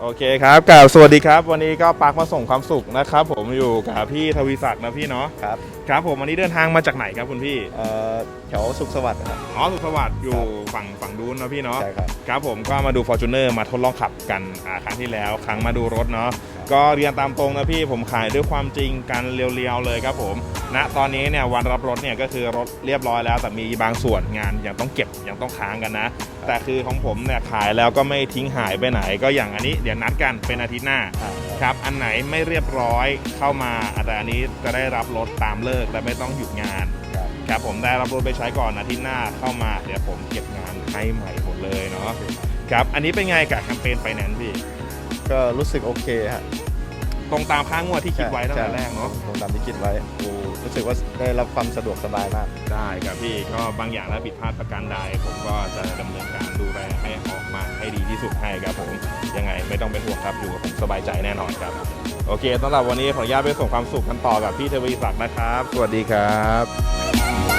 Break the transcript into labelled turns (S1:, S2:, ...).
S1: โอเคครับกล่าวสวัสดีครับ วันนี้ก็ปักมาส่งความสุขนะครับ ผมอยู่กับพี่ทวีศักดิ์นะพี่เนาะ
S2: ครับ
S1: ครับผมวันนี้เดินทางมาจากไหนครับคุณพี่
S2: เอ่อแถวสุขสวัสดิ์นะครับ
S1: อ๋อสุขสวัสดิ์อยู่ฝั่งฝั่งดูนนะพี่เนาะ
S2: ใช่ครับ
S1: ครับผมก็มาดู f o r t u n e r มาทดลองขับกันอ่าครั้งที่แล้ว ครั้งมาดูรถเนาะ
S2: ครับ
S1: ก็เรียนตามตรงนะพี่ผมขายด้วยความจริงกันเรียวๆเลยครับผมณตอนนี้เนี่ยวันรับรถเนี่ยก็คือรถเรียบร้อยแล้ว แต่มีบางส่วนงานยังต้องเก็บยังต้องค้างกันนะ แต่คือของผมเนี่ยขายแล้วก็ไม่ทิ้งหายไปไหน ก็อย่างอันนี้เดี๋ยวนัดกันเป็นอาทิตย์หน้าครับอันไหนไม่เรียบร้อยเข้ามาแต่อันนี้จะได้รับรถตามเลิกและไม่ต้องหยุดงาน
S2: ครับ
S1: ครับผมได้รับรถไปใช้ก่อนอาทิตย์หน้าเข้ามาเดี๋ยวผมเก็บงานให้ใหม่หมดเลยเนาะครับอันนี้เป็นไงกับแคมเปญไฟแนนซ์พี่
S2: ก็รู้สึกโอเคฮะ
S1: ตรงตามค่างวดที่คิดไว้ตั้งแต่
S2: ใช่
S1: แรกเนาะ
S2: ตรงตามที่คิดไว้โอ้รู้สึกว่าได้รับความสะดวกสบายมาก
S1: ได้ครับพี่ก็บางอย่างถ้าผิดพลาดประการใดผมก็จะดำเนินการดูแลให้ออกมาให้ดีที่สุดให้ครับผมยังไงไม่ต้องเป็นห่วงครับอยู่กับผมสบายใจแน่นอนครับ โอเคสำหรับวันนี้ขออนุญาตไปส่งความสุขกันต่อกับพี่ทวีศักดิ์นะครับ สวัสดีครับ